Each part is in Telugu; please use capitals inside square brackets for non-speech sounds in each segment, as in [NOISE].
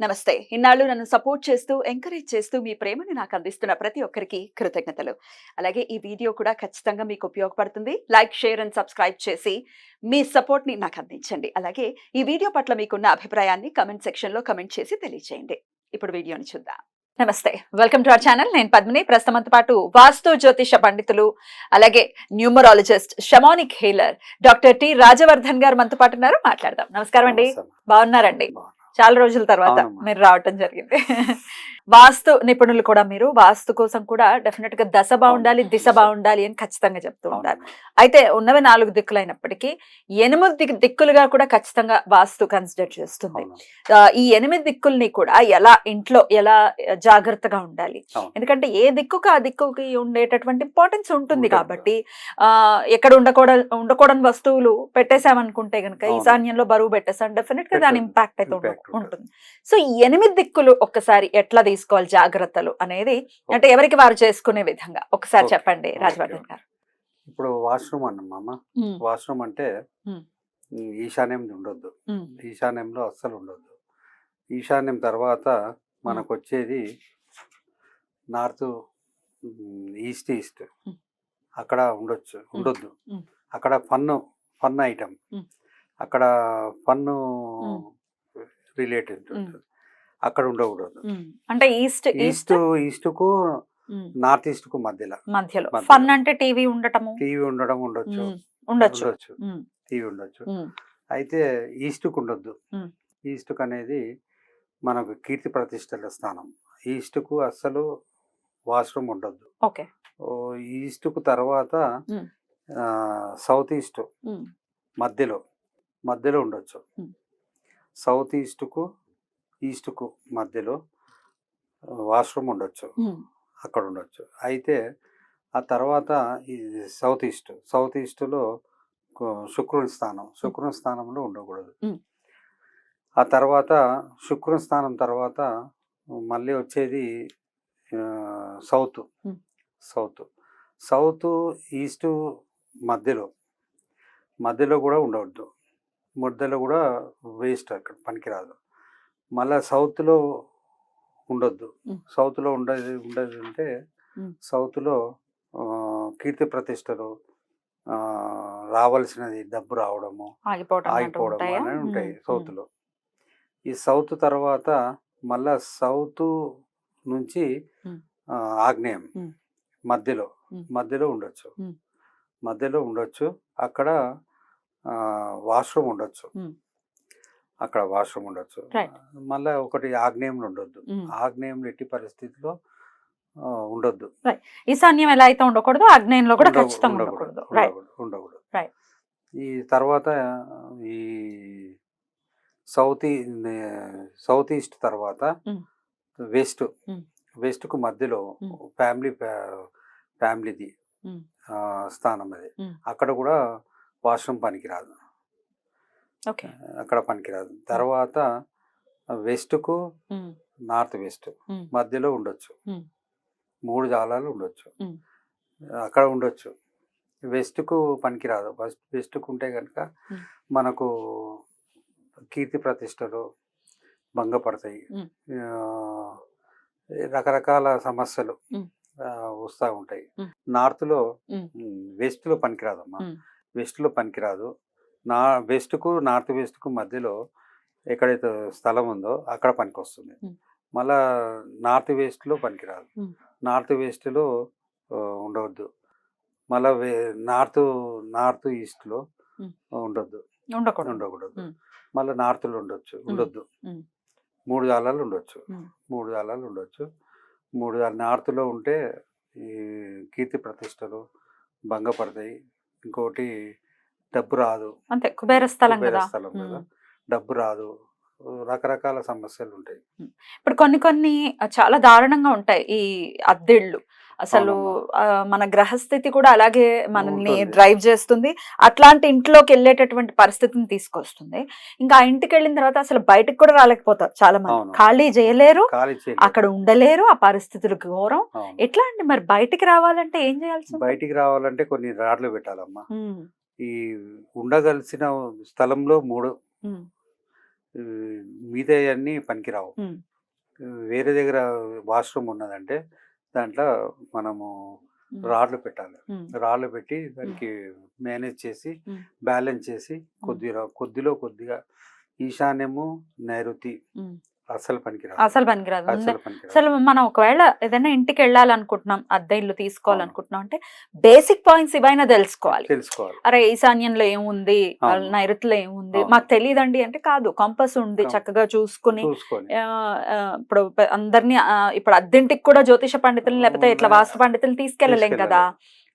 నమస్తే. ఇన్నాళ్ళు నన్ను సపోర్ట్ చేస్తూ ఎంకరేజ్ చేస్తూ మీ ప్రేమని నాకు అందిస్తున్న ప్రతి ఒక్కరికి కృతజ్ఞతలు. అలాగే ఈ వీడియో కూడా ఖచ్చితంగా మీకు ఉపయోగపడుతుంది. లైక్ షేర్ అండ్ సబ్స్క్రైబ్ చేసి మీ సపోర్ట్ని నాకు అందించండి. అలాగే ఈ వీడియో పట్ల మీకున్న అభిప్రాయాన్ని కమెంట్ సెక్షన్లో కమెంట్ చేసి తెలియజేయండి ఇప్పుడు వీడియోని చూద్దాం. నమస్తే. Welcome to our channel. నేను పద్మిని. ప్రస్తుతంతో పాటు వాస్తు జ్యోతిష పండితులు అలాగే numerologist shamanic healer doctor T Rajavardhan గారు మనతో పాటు ఉన్నారు. మాట్లాడదాం. నమస్కారం అండి. బాగున్నారండి? చాలా రోజుల తర్వాత. మీరు రావటం జరిగింది వాస్తు నిపుణులు కూడా మీరు వాస్తు కోసం కూడా డెఫినెట్గా దశ బాగుండాలి. దిశ. బాగుండాలి అని ఖచ్చితంగా చెప్తూ ఉంటారు అయితే ఉన్నవి నాలుగు దిక్కులు అయినప్పటికీ ఎనిమిది దిక్- దిక్కులుగా కూడా ఖచ్చితంగా వాస్తు కన్సిడర్ చేస్తుంది ఈ ఎనిమిది దిక్కుల్ని కూడా ఎలా ఇంట్లో ఎలా జాగ్రత్తగా ఉండాలి. ఎందుకంటే ఏ దిక్కుకు ఆ దిక్కుకి ఉండేటటువంటి ఇంపార్టెన్స్ ఉంటుంది. కాబట్టి ఆ ఎక్కడ ఉండకూడదు ఉండకూడని వస్తువులు పెట్టేశామనుకుంటే గనుక. ఈశాన్యంలో బరువు పెట్టేసాం డెఫినెట్గా దాని. ఇంపాక్ట్ అయితే. ఉంటుంది సో ఈ ఎనిమిది దిక్కులు ఒక్కసారి ఎట్లా తీసుకోవాలి జాగ్రత్తలు అనేది అంటే ఎవరికి వారు చేసుకునే విధంగా. ఒకసారి. చెప్పండి. రాజవర్ధన్ గారు. ఇప్పుడు వాష్రూమ్ అన్నమ్మ ఉమ్, వాష్రూమ్ అంటే ఈశాన్యం ఉండొద్దు. ఈశాన్యంలో అస్సలు ఉండొద్దు. ఈశాన్యం తర్వాత మనకు వచ్చేది నార్త్ ఈస్ట్ ఈస్ట్. అక్కడ ఉండొచ్చు ఉండొద్దు. అక్కడ ఫన్ ఫన్ ఐటమ్. అక్కడ ఫన్ను. రిలేటెడ్ ఉంటుంది. అక్కడ ఉండకూడదు. అంటే ఈస్ట్ ఈస్ట్ ఈస్ట్ ఈస్ట్కు నార్త్ ఈస్ట్కు మధ్యలో. మధ్యలో. మధ్యలో. ఫన్ అంటే టీవీ ఉండటము? టీవీ ఉండడం ఉండొచ్చు. ఉండొచ్చు. టీవీ ఉండొచ్చు. అయితే ఈస్ట్కు ఉండొద్దు. మ్మ్. ఈస్ట్కు అనేది మనకు కీర్తి ప్రతిష్టల స్థానం. ఈస్ట్కు అస్సలు వాష్రూమ్ ఉండొద్దు. ఓకే. ఓ ఈస్ట్కు తర్వాత సౌత్ ఈస్ట్ మధ్యలో మధ్యలో ఉండొచ్చు. సౌత్ ఈస్ట్కు ఈస్ట్కు మధ్యలో వాష్రూమ్ ఉండొచ్చు అక్కడ ఉండొచ్చు. అయితే ఆ తర్వాత ఈ సౌత్ ఈస్ట్ సౌత్ ఈస్ట్లో శుక్రుని స్థానం శుక్రుని స్థానంలో ఉండకూడదు. ఆ తర్వాత శుక్రుని స్థానం తర్వాత మళ్ళీ వచ్చేది సౌత్. సౌత్. సౌత్ ఈస్ట్ మధ్యలో మధ్యలో కూడా ఉండవద్దు. మధ్యలో కూడా వేస్ట్ అక్కడ పనికిరాదు. మళ్ళా సౌత్లో ఉండొద్దు. సౌత్లో ఉండదు ఉండదు అంటే. సౌత్లో కీర్తి ప్రతిష్టలు రావాల్సినది డబ్బు రావడము ఆగిపోవడం ఉంటాయా? అనేవి ఉంటాయి సౌత్లో ఈ సౌత్ తర్వాత మళ్ళా సౌత్ నుంచి ఆగ్నేయం. మధ్యలో. మధ్యలో ఉండొచ్చు. మధ్యలో ఉండొచ్చు అక్కడ వాష్రూమ్ ఉండొచ్చు. అక్కడ వాష్రూమ్ ఉండొచ్చు. మళ్ళీ ఒకటి ఆగ్నేయంలో ఉండొద్దు. ఆగ్నేయంలో ఎట్టి పరిస్థితిలో ఉండొద్దు ఈశాన్యం ఎలా అయితే ఉండకూడదు ఆగ్నేయంలో కూడా ఖచ్చితంగా ఉండకూడదు, ఉండకూడదు. ఈ తర్వాత ఈ సౌత్ సౌత్ ఈస్ట్ తర్వాత. వెస్ట్. వెస్ట్కు మధ్యలో. ఫ్యామిలీ ఫ్యామిలీది స్థానం అది. అక్కడ కూడా వాష్రూమ్ పనికిరాదు అక్కడ పనికిరాదు. తర్వాత వెస్ట్కు నార్త్ వెస్ట్ మధ్యలో ఉండొచ్చు. మూడు జాలాలు ఉండొచ్చు. అక్కడ ఉండొచ్చు. వెస్ట్కు పనికిరాదు. ఫస్ట్ వెస్ట్కు ఉంటే కనుక. మనకు కీర్తి ప్రతిష్టలు భంగపడతాయి. రకరకాల సమస్యలు వస్తూ ఉంటాయి. నార్త్లో. వెస్ట్లో పనికిరాదమ్మా. వెస్ట్లో పనికిరాదు. నా వెస్ట్కు నార్త్ వెస్ట్కు మధ్యలో ఎక్కడైతే స్థలం ఉందో అక్కడ పనికి వస్తుంది. మళ్ళా నార్త్ వెస్ట్లో పనికిరాదు. నార్త్ వెస్ట్లో ఉండవద్దు మళ్ళా నార్త్ నార్త్ ఈస్ట్లో. ఉండొద్దు ఉండకూడదు ఉండకూడదు. మళ్ళీ నార్త్లో ఉండొచ్చు ఉండొద్దు. మూడు జాలాలు ఉండొచ్చు. మూడు జాలాలు ఉండొచ్చు మూడు జాల నార్త్లో ఉంటే ఈ కీర్తి ప్రతిష్టలు భంగపడతాయి ఇంకోటి డబ్బు రాదు. అంతే కుబేర స్థలం కుబేర కదా. స్థలం కదా. ఉమ్. డబ్బు రాదు. రకరకాల సమస్యలు ఉంటాయి. ఇప్పుడు కొన్ని కొన్ని చాలా దారుణంగా ఉంటాయి ఈ అద్దెళ్ళు. అసలు మన గ్రహస్థితి కూడా అలాగే మనల్ని. డ్రైవ్ చేస్తుంది. అట్లాంటి ఇంట్లోకి వెళ్ళేటటువంటి పరిస్థితిని తీసుకొస్తుంది. ఇంకా ఆ ఇంటికి వెళ్ళిన తర్వాత అసలు బయటకు కూడా రాలేకపోతారు చాలా మంది. ఖాళీ చేయలేరు. అక్కడ ఉండలేరు ఆ పరిస్థితులు ఘోరం. ఎట్లా అండి మరి బయటికి రావాలంటే ఏం చేయాల్సి? బయటికి రావాలంటే కొన్ని రాడ్లు పెట్టాలమ్మా. ఈ ఉండగలిసిన స్థలంలో మూడు మిగతా అన్నీ పనికిరావు. వేరే దగ్గర వాష్రూమ్ ఉన్నదంటే దాంట్లో మనము. రాడ్లు పెట్టాలి. రాళ్ళు పెట్టి దానికి మేనేజ్ చేసి. బ్యాలెన్స్ చేసి కొద్దిగా కొద్దిలో కొద్దిగా ఈశాన్యము నైరుతి అసలు పనికిరాదు. అసలు పనికిరాదు. అసలు మనం ఒకవేళ ఏదైనా ఇంటికి వెళ్ళాలనుకుంటున్నాం అద్దె ఇల్లు తీసుకోవాలనుకుంటున్నాం అంటే బేసిక్ పాయింట్స్ ఇవైనా తెలుసుకోవాలి. తెలుసుకోవాలి. అరే ఈశాన్యంలో ఏముంది. నైరుతిలో ఏముంది. మాకు తెలియదండి అంటే కాదు. కంపస్ ఉంది చక్కగా చూసుకుని ఇప్పుడు అందరినీ ఇప్పుడు అద్దెంటికి కూడా జ్యోతిష పండితులు లేకపోతే ఇట్లా. వాస్తు పండితులు తీసుకెళ్ళలేం కదా.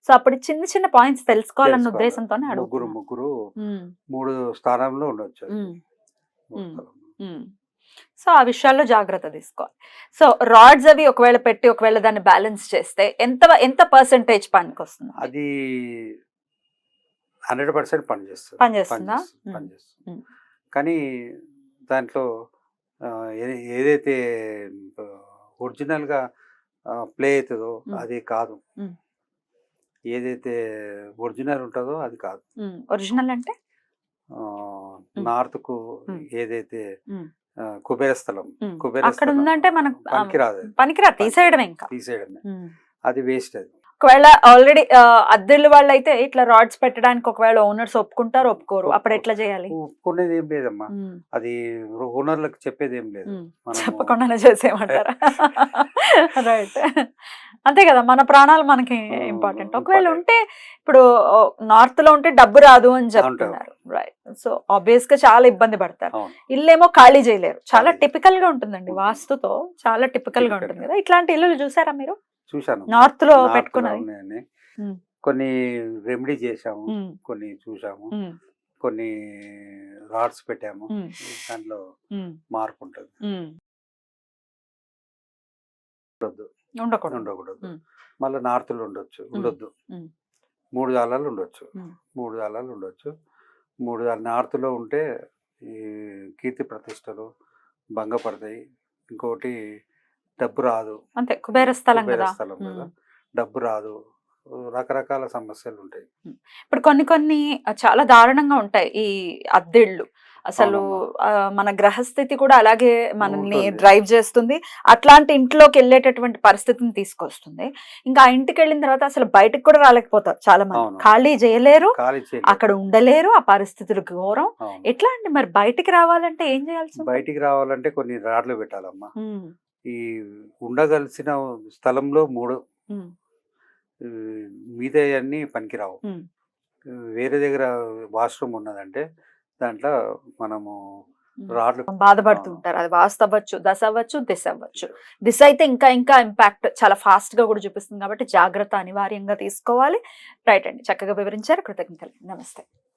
సో అప్పుడు చిన్న చిన్న పాయింట్స్ తెలుసుకోవాలన్న తెలుసుకోవాలి. ఉద్దేశంతోనే ముగ్గురు మూడు స్థానంలో ఉండొచ్చు సో ఆ విషయాల్లో జాగ్రత్త తీసుకోవాలి. సో రాడ్స్ అవి ఒకవేళ పెట్టి ఒకవేళ దాన్ని బ్యాలెన్స్ చేస్తే ఎంత ఎంత పర్సెంటేజ్ పనికి వస్తుంది అది హండ్రెడ్ పర్సెంట్ పనిచేస్తుంది. పనిచేస్తుందా? పనిచేస్తుంది. కానీ దాంట్లో ఏదైతే ఒరిజినల్గా ప్లే అవుతుందో. అది కాదు. ఏదైతే ఒరిజినల్ ఉంటుందో అది కాదు. ఒరిజినల్ అంటే? నార్త్కు ఉమ్. ఏదైతే కుబేర స్థలం. కుబేర అక్కడ ఉందంటే మనకు పనికిరాదు అది. పనికిరా తీసేయడమే ఇంకా. తీసేయడమే. అది వేస్ట్ అది. ఒకవేళ ఆల్రెడీ అద్దెలు వాళ్ళు అయితే ఇట్లా రాడ్స్ పెట్టడానికి ఒకవేళ ఓనర్స్ ఒప్పుకుంటారు ఒప్పుకోరు. అప్పుడు ఎట్లా చేయాలి? ఒప్పుకునేది ఏం లేదమ్మా. అది ఓనర్లకు చెప్పేది ఏం లేదు. చెప్పకుండానే చేసేయమంటారా? [LAUGHS] [LAUGHS] రైట్ [LAUGHS] అంతే కదా మన ప్రాణాలు మనకి ఇంపార్టెంట్. ఒకవేళ. ఉంటే ఇప్పుడు నార్త్లో ఉంటే డబ్బు రాదు అని చెప్తున్నారు. రైట్ సో ఆబ్వియస్గా చాలా ఇబ్బంది పడతారు. ఇల్లేమో ఖాళీ చేయలేరు. చాలా. టిపికల్గా ఉంటుందండి వాస్తుతో చాలా టిపికల్గా ఉంటుంది. కదా. ఇట్లాంటి ఇల్లులు చూసారా మీరు? చూశాను. నార్త్లో పెట్టుకున్నది. కొన్ని రెమెడీ చేశాము ఉమ్, కొన్ని చూసాము కొన్ని రాడ్స్ పెట్టాము. దాంట్లో మార్పు ఉంటుంది. ఉండకూడదు. ఉండకూడదు. మళ్ళీ నార్త్లో ఉండొచ్చు ఉండొద్దు. మూడు జాలాలు ఉండొచ్చు. మూడు జాలాలు ఉండొచ్చు. మూడు జాల నార్త్లో ఉంటే ఈ కీర్తి ప్రతిష్టలు భంగపడతాయి. ఇంకోటి డబ్బు రాదు. అంతే కుబేర స్థలం స్థలం కదా. డబ్బు రాదు. రకరకాల సమస్యలు ఉంటాయి ఇప్పుడు కొన్ని కొన్ని చాలా దారుణంగా ఉంటాయి ఈ అద్దెళ్ళు. అసలు మన గ్రహస్థితి కూడా అలాగే మనల్ని. డ్రైవ్ చేస్తుంది అట్లాంటి ఇంట్లోకి వెళ్ళేటటువంటి పరిస్థితిని తీసుకొస్తుంది ఇంకా ఆ ఇంటికి వెళ్ళిన తర్వాత అసలు బయటకు కూడా రాలేకపోతారు చాలా మంది. ఖాళీ చేయలేరు. అక్కడ ఉండలేరు ఆ పరిస్థితులు ఘోరం. ఎట్లా అండి మరి బయటికి రావాలంటే ఏం చేయాల్సి? బయటికి రావాలంటే కొన్ని రాడ్లు పెట్టాలమ్మా ఈ ఉండగలిసిన స్థలంలో మూడు మిగతా అన్నీ పనికిరావు. వేరే దగ్గర వాష్రూమ్ ఉన్నదంటే దాంట్లో మనము రాడ్లు బాధపడుతుంటారు అది వాస్తు అవ్వచ్చు దశ అవ్వచ్చు. దిశ అవ్వచ్చు. దిశ అయితే ఇంకా ఇంకా ఇంపాక్ట్ చాలా ఫాస్ట్గా కూడా చూపిస్తుంది కాబట్టి జాగ్రత్త అనివార్యంగా తీసుకోవాలి. రైట్ అండి. చక్కగా వివరించారు. కృతజ్ఞతలు. నమస్తే.